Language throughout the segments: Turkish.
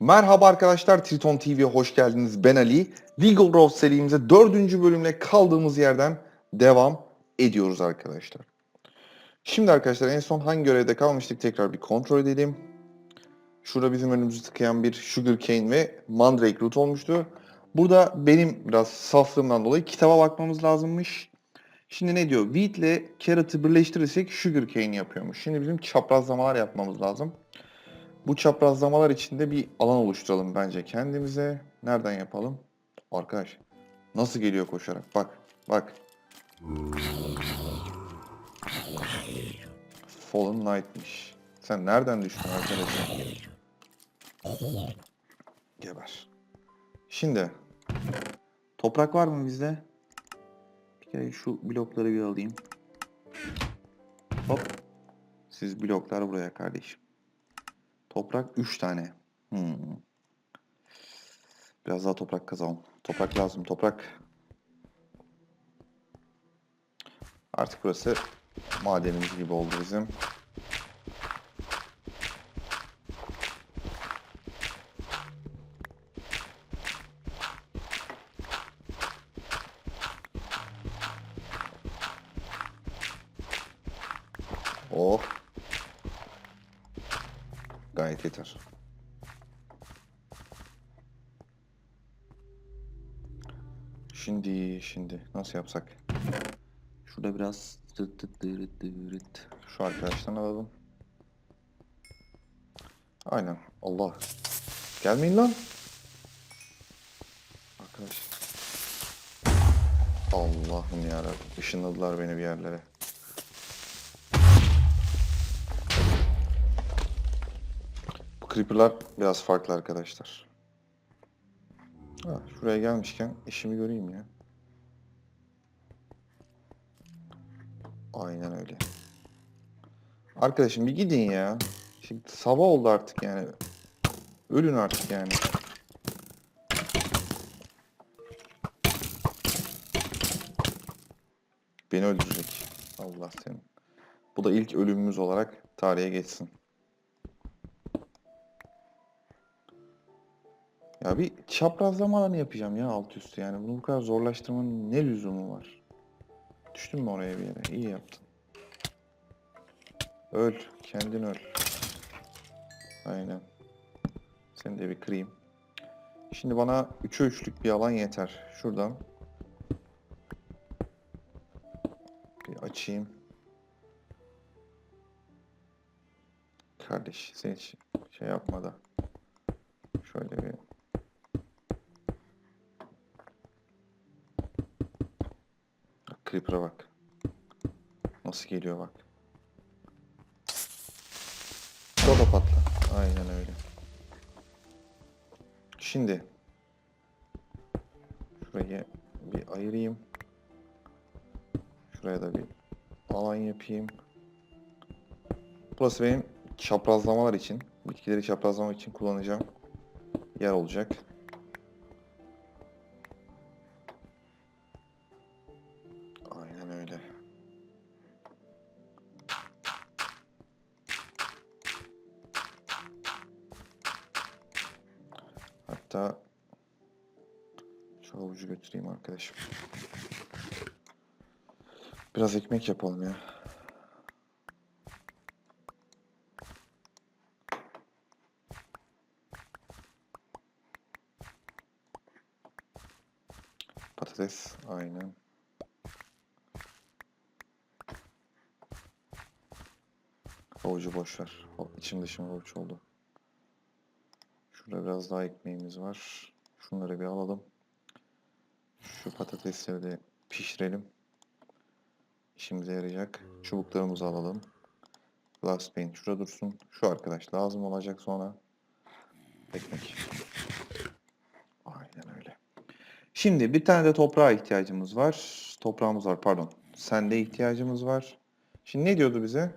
Merhaba arkadaşlar, Triton TV'ye hoş geldiniz. Ben Ali. Legal Rose serimize dördüncü bölümle kaldığımız yerden devam ediyoruz arkadaşlar. Şimdi arkadaşlar en son hangi görevde kalmıştık tekrar bir kontrol edelim. Şurada bizim önümüzü tıkayan bir Sugarcane ve Mandrake root olmuştu. Burada benim biraz saflığımdan dolayı kitaba bakmamız lazımmış. Şimdi ne diyor? Wheat ile carrot'ı birleştirirsek Sugarcane yapıyormuş. Şimdi bizim çaprazlamalar yapmamız lazım. Bu çaprazlamalar içinde bir alan oluşturalım bence kendimize. Nereden yapalım? Arkadaş nasıl geliyor koşarak? Bak, bak. Fallen Knight'miş. Sen nereden düştün arkadaşım? Geber. Şimdi toprak var mı bizde? Bir kere şu blokları bir alayım. Hop. Siz bloklar buraya kardeşim. Toprak 3 tane. Hmm. Biraz daha toprak kazalım. Toprak lazım. Toprak. Artık burası madenimiz gibi oldu bizim. Oh. Gayet yeter. Şimdi, şimdi nasıl yapsak? Şurada biraz tıt tıt tırıt tırıt. Şu arkadaştan alalım. Aynen. Allah. Gelmeyin lan. Arkadaş. Allah'ım yarabbim. Işınladılar beni bir yerlere. Creeper'lar biraz farklı arkadaşlar. Ha, şuraya gelmişken işimi göreyim ya. Aynen öyle. Arkadaşım bir gidin ya. Şimdi sabah oldu artık yani. Ölün artık yani. Beni öldürecek. Allah seni. Bu da ilk ölümümüz olarak tarihe geçsin. Ya bir çaprazlama alanı yapacağım ya alt üstü yani. Bunu bu kadar zorlaştırmanın ne lüzumu var? Düştün mü oraya bir yere? İyi yaptın. Öl. Kendin öl. Aynen. Seni de bir kırayım. Şimdi bana 3'e 3'lük bir alan yeter. Şuradan. Bir açayım. Kardeş sen hiç şey yapma da. Şöyle bir Creeper'a bak. Nasıl geliyor bak. Da patla. Aynen öyle. Şimdi şurayı bir ayırayım. Şuraya da bir alan yapayım. Burası benim çaprazlamalar için, bitkileri çaprazlamak için kullanacağım yer olacak. Arkadaşım. Biraz ekmek yapalım ya. Patates, aynen. Havucu boş içim dışım havuç oldu. Şurada biraz daha ekmeğimiz var. Şunları bir alalım. Şu patatesleri de pişirelim. İşimize yarayacak. Çubuklarımızı alalım. Glass pane şurada dursun. Şu arkadaş lazım olacak sonra. Ekmek. Aynen öyle. Şimdi bir tane de toprağa ihtiyacımız var. Toprağımız var pardon. Sende ihtiyacımız var. Şimdi ne diyordu bize?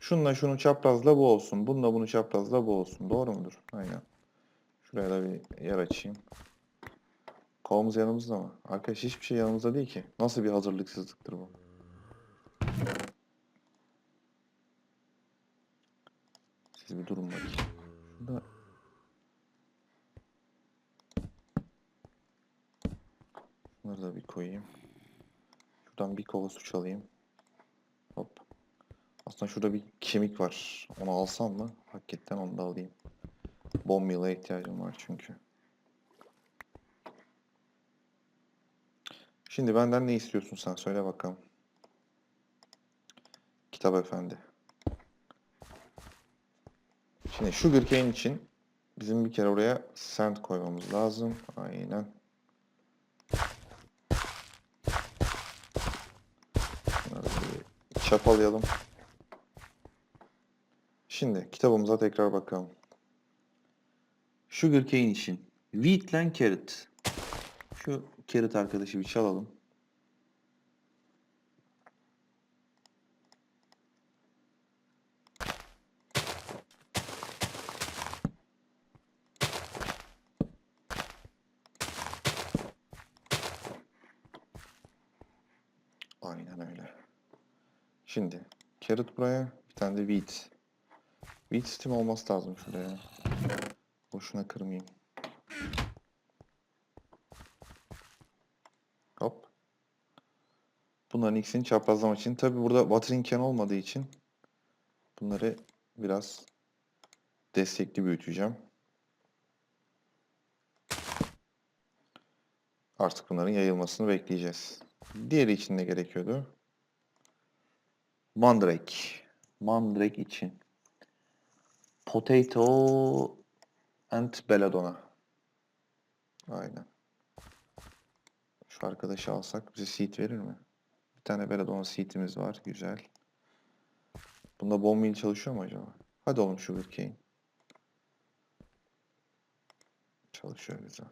Şunla şunu çaprazla bu olsun. Bununla bunu çaprazla bu olsun. Doğru mudur? Aynen. Şuraya da bir yer açayım. Kovamız yanımızda mı? Arkadaş hiçbir şey yanımızda değil ki. Nasıl bir hazırlıksızlıktır bu? Siz bir durun bakayım. Şurada... Bunları da bir koyayım. Şuradan bir kova su çalayım. Hop. Aslında şurada bir kemik var. Onu alsam mı? Hakikaten onu da alayım. Bombila ihtiyacım var çünkü. Şimdi benden ne istiyorsun sen? Söyle bakalım. Kitap efendi. Şimdi sugarcane için bizim bir kere oraya sand koymamız lazım. Aynen. Çapalayalım. Şimdi kitabımıza tekrar bakalım. Sugarcane için wheatland carrot. Şu carrot arkadaşı bir çalalım. Aynen öyle. Şimdi carrot buraya, bir tane de wheat. Wheat steam olması lazım şuraya. Boşuna kırmayayım. Hop. Bunların ikisini çaprazlamak için. Tabi burada watering olmadığı için bunları biraz destekli büyüteceğim. Artık bunların yayılmasını bekleyeceğiz. Diğeri için ne gerekiyordu? Mandrake. Mandrake için. Potato and belladonna. Aynen. Şu arkadaşı alsak bize seed verir mi? Bir tane belladonna seed'imiz var. Güzel. Bunda meal çalışıyor mu acaba? Hadi oğlum sugarcane. Çalışıyor güzel.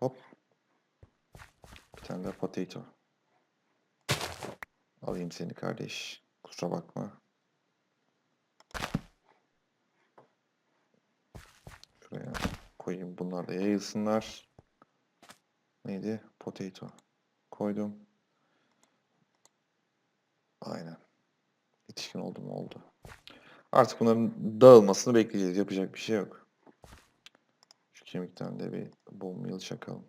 Hop. Bir tane de potato. Alayım seni kardeş. Kusura bakma. Şuraya koyayım. Bunlar da yayılsınlar. Neydi? Potato. Koydum. Aynen. Yetişkin oldu mu oldu. Artık bunların dağılmasını bekleyeceğiz. Yapacak bir şey yok. Şu kemikten de bir bone meal çakalım.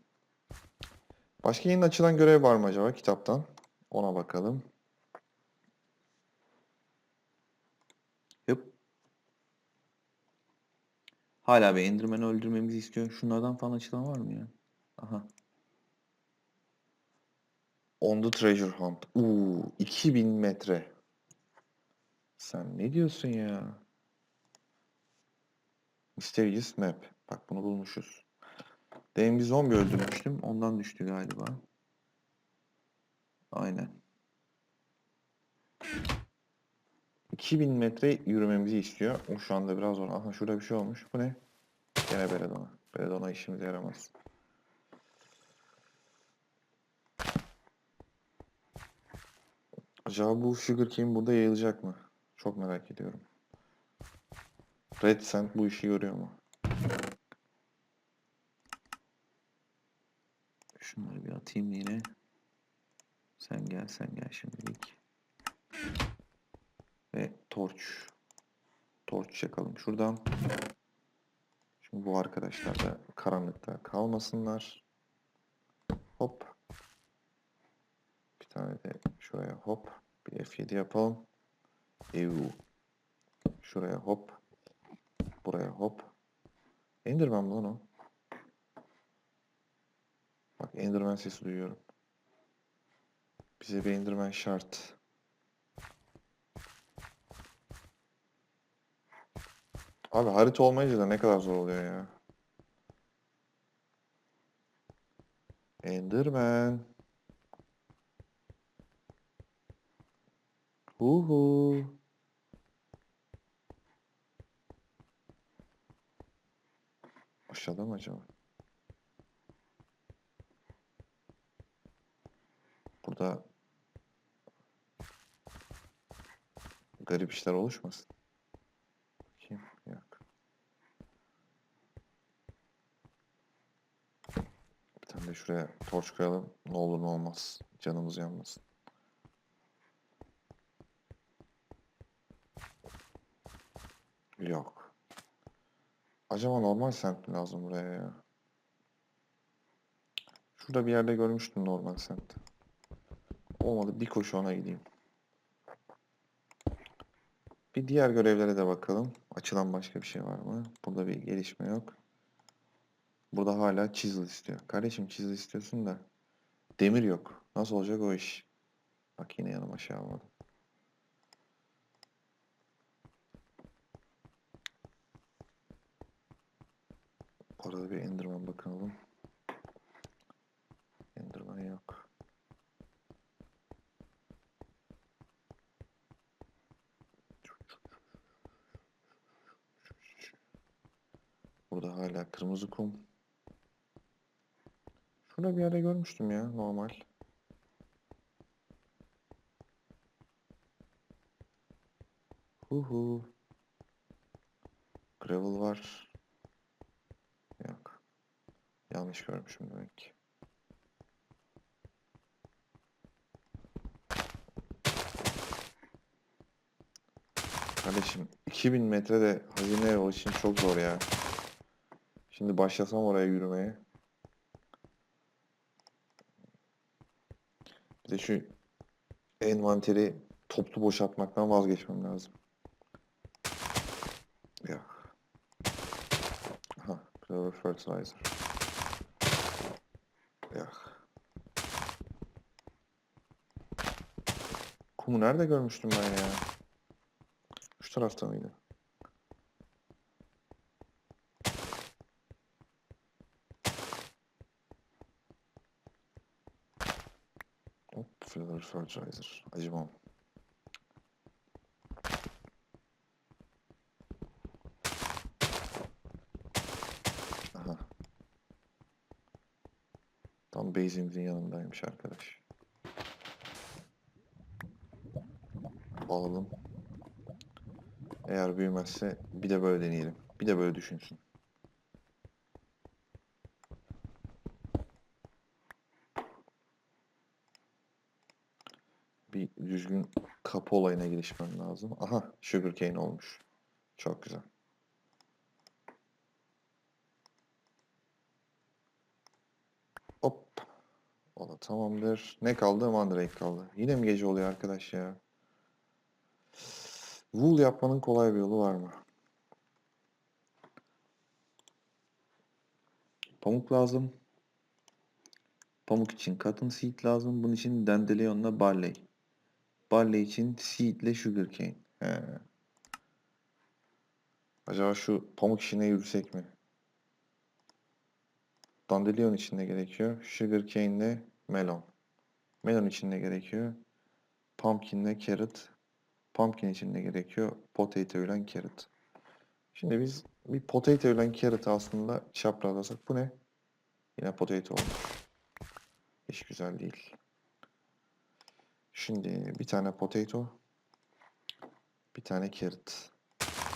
Başka yeni açılan görev var mı acaba kitaptan? Ona bakalım. Hıp. Hala bir Enderman'ı öldürmemizi istiyor. Şunlardan falan açılan var mı ya? Aha. On the Treasure Hunt. Uuu 2000 metre. Sen ne diyorsun ya? Mysterious Map. Bak bunu bulmuşuz. Demin bir zombi öldürmüştüm. Ondan düştü galiba. Aynen. 2000 metre yürümemizi istiyor. O şu anda biraz zor. Aha şurada bir şey olmuş. Bu ne? Gene Belladonna. Belladonna işimize yaramaz. Acaba bu Sugarcane burada yayılacak mı? Çok merak ediyorum. Red Sand bu işi görüyor mu? Şunları bir atayım yine. Sen gel sen gel şimdilik. Ve torç. Torç çakalım şuradan. Şimdi bu arkadaşlar da karanlıkta kalmasınlar. Hop. Tane de şuraya hop. Bir F7 yapalım. Ev. Şuraya hop. Buraya hop. Enderman mı lan o? Bak Enderman sesi duyuyorum. Bize bir Enderman şart. Abi harita olmayınca da ne kadar zor oluyor ya. Enderman. Huhu. Aşağıda mı acaba? Burada garip işler oluşmasın. Bakayım. Yok. Bir tane de şuraya torç koyalım. Ne olur ne olmaz. Canımız yanmasın. Yok. Acaba normal semt mi lazım buraya ya? Şu Şurada bir yerde görmüştüm normal sent. Olmadı bir koşu ona gideyim. Bir diğer görevlere de bakalım. Açılan başka bir şey var mı? Burada bir gelişme yok. Burada hala chisel istiyor. Kardeşim chisel istiyorsun da demir yok. Nasıl olacak o iş? Bak yine yanıma şey almadım. Orada bir Enderman bakalım. Enderman yok. Burada hala kırmızı kum. Şurada bir yerde görmüştüm ya normal. Huhu. Gravel var. Yok. Yanlış görmüşüm demek ki. Kardeşim 2000 metrede hazine yol için çok zor ya. Şimdi başlasam oraya yürümeye. Bir de şu envanteri toplu boşaltmaktan vazgeçmem lazım. Ya. Aha, Fertilizer. Ya. Kumu nerede görmüştüm ben ya? Şu tarafta mıydı? Hop, Filler Fertilizer. Acımam. Aha. Tam base'imizin yanındaymış arkadaş. Alalım. Eğer büyümezse bir de böyle deneyelim. Bir de böyle düşünsün. Bir düzgün kapı olayına girişmem lazım. Aha, sugarcane olmuş. Çok güzel. Hop. O da tamamdır. Ne kaldı? Mandrake kaldı. Yine mi gece oluyor arkadaş ya? Wool yapmanın kolay bir yolu var mı? Pamuk lazım. Pamuk için cotton seed lazım. Bunun için dandelionla barley. Barley için seed ile sugarcane. He. Acaba şu pamuk işine yürüsek mi? Dandelion için ne gerekiyor? Sugarcane ile melon. Melon için ne gerekiyor? Pumpkin ile carrot. Pumpkin için ne gerekiyor? Potato ile carrot. Şimdi biz bir potato ile carrot aslında çaprazlasak. Bu ne? Yine potato olmuş. Hiç güzel değil. Şimdi bir tane potato. Bir tane carrot.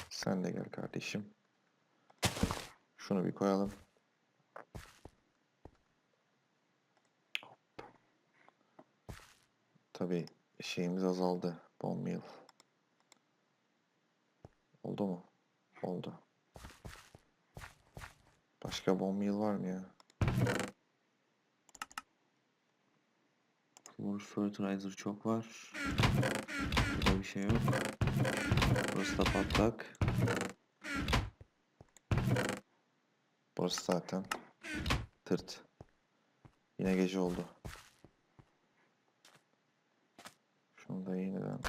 Sen de gel kardeşim. Şunu bir koyalım. Hop. Tabii şeyimiz azaldı. Bone meal. Oldu mu? Oldu. Başka bone meal var mı ya? Floor fertilizer çok var. Burada bir şey yok. Burası da patlak. Burası zaten tırt. Yine gece oldu. Şunu da yeniden.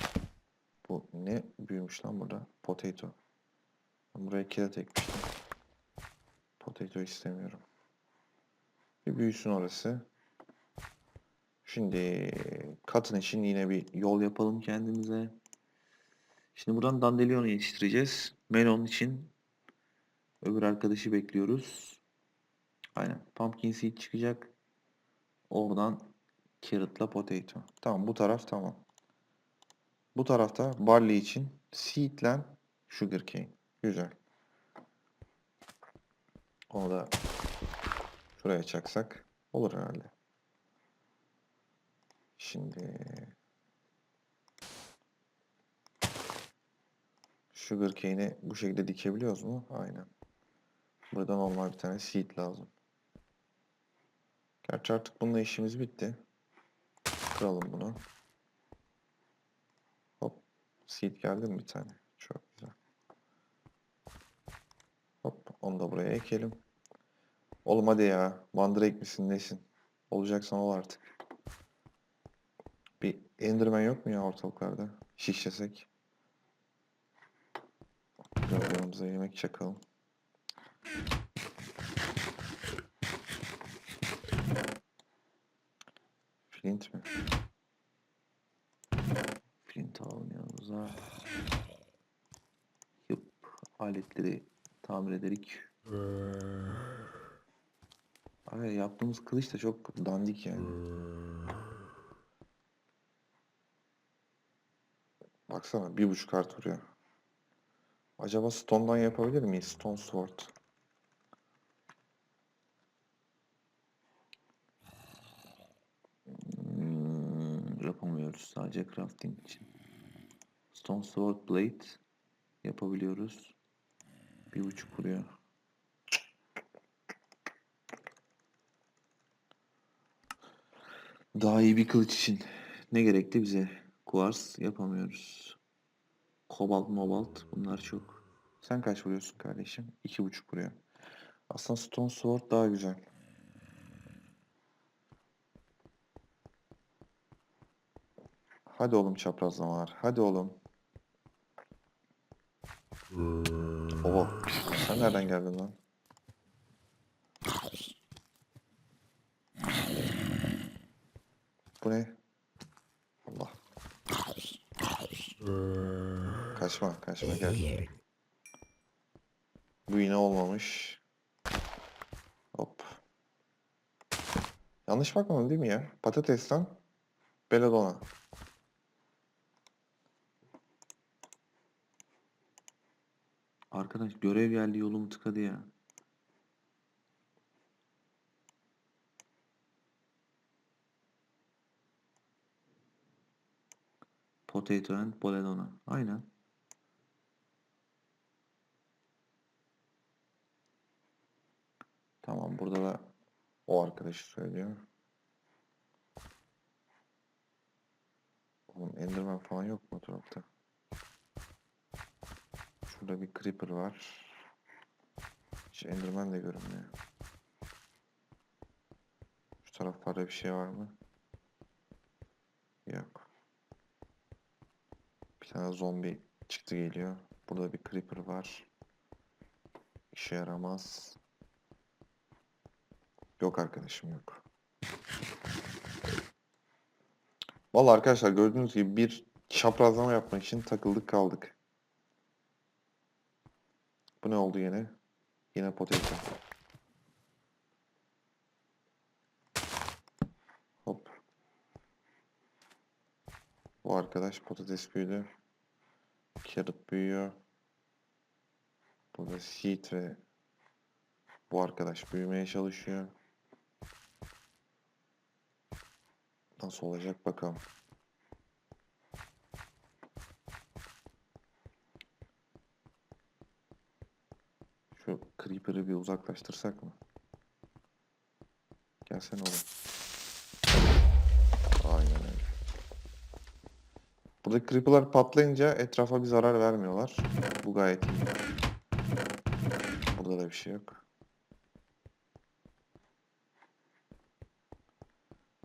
Bu ne büyümüş lan burada? Potato. Ben buraya kilit ekmiştim. Potato istemiyorum. Bir büyüsün orası. Şimdi katın için yine bir Yol yapalım kendimize. Şimdi buradan dandelion yetiştireceğiz. Melon için öbür arkadaşı bekliyoruz. Aynen. Pumpkin seed çıkacak. Oradan carrot'la potato. Tamam bu taraf tamam. Bu tarafta barley için seedlen sugarcane. Güzel. Onu da şuraya çaksak olur herhalde. Şimdi sugarcane'i bu şekilde dikebiliyoruz mu? Aynen. Burada normal bir tane seed lazım. Gerçi artık bununla işimiz bitti. Kıralım bunu. Seed geldi mi bir tane? Çok güzel. Hop. Onu da buraya ekelim. Oğlum hadi ya. Mandrake misin nesin? Olacaksan ol artık. Bir Enderman yok mu ya ortalıklarda? Şişlesek. Gölgelerimize yemek çakalım. Flint mi? Flint alalım yanımıza. Yup. Aletleri tamir ederik. Abi yaptığımız kılıç da çok dandik yani. Baksana bir buçuk kart vuruyor. Acaba stone'dan yapabilir miyiz? Stone sword. Hmm, yapamıyoruz sadece crafting için. Stone Sword Blade yapabiliyoruz. Bir buçuk vuruyor. Daha iyi bir kılıç için ne gerekti bize? Quartz yapamıyoruz. Kobalt, mobalt bunlar çok. Sen kaç vuruyorsun kardeşim? İki buçuk vuruyor. Aslında stone sword daha güzel. Hadi oğlum çaprazlamalar. Hadi oğlum. Oha. Sen nereden geldin lan? Bu ne? Allah. Kaçma, kaçma gel. Bu yine olmamış. Hop. Yanlış bakmadım değil mi ya? Patatesten belladonna. Arkadaş görev geldi yolumu tıkadı ya. Potato and Belladonna. Aynen. Tamam burada da o arkadaşı söylüyor. Oğlum Enderman falan yok mu o tarafta? Şurada bir Creeper var. Hiç Enderman de görünmüyor. Şu taraflarda bir şey var mı? Yok. Bir tane zombi çıktı geliyor. Burada bir Creeper var. İşe yaramaz. Yok arkadaşım yok. Vallahi arkadaşlar gördüğünüz gibi bir çaprazlama yapmak için takıldık kaldık. Bu ne oldu yine? Yine potato. Hop. Bu arkadaş patates büyüdü. Carrot büyüyor. Burada seed ve bu arkadaş büyümeye çalışıyor. Nasıl olacak bakalım. Şu Creeper'ı bir uzaklaştırsak mı? Gelsene oğlum. Aynen öyle. Burada Creeper'lar patlayınca etrafa bir zarar vermiyorlar. Bu gayet iyi. Burada da bir şey yok.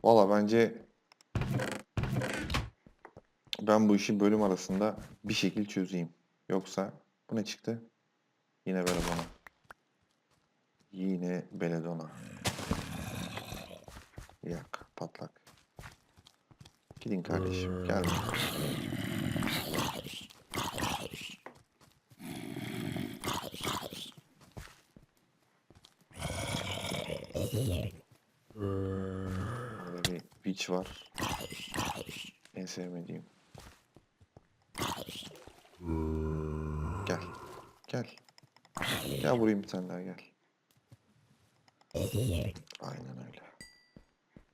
Valla bence ben bu işi bölüm arasında bir şekil çözeyim. Yoksa bu ne çıktı? Yine Belladonna. Yine Belladonna. Yak patlak. Gidin kardeşim gel. Burada bir witch var. En sevmediğim. Gel. Gel. Gel vurayım bir tane daha gel. Aynen öyle.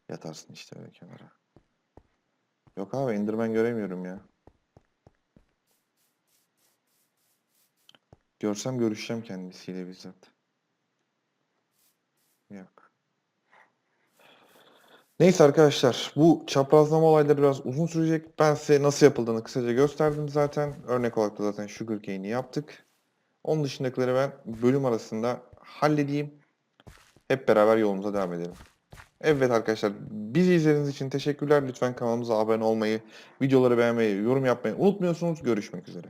Yatarsın işte öyle kenara. Yok abi Enderman göremiyorum ya. Görsem görüşeceğim kendisiyle bizzat. Yok. Neyse arkadaşlar bu çaprazlama olayları biraz uzun sürecek. Ben size nasıl yapıldığını kısaca gösterdim zaten. Örnek olarak da zaten sugarcane'i yaptık. Onun dışındakileri ben bölüm arasında halledeyim. Hep beraber yolumuza devam edelim. Evet arkadaşlar bizi izlediğiniz için teşekkürler. Lütfen kanalımıza abone olmayı, videoları beğenmeyi, yorum yapmayı unutmuyorsunuz. Görüşmek üzere.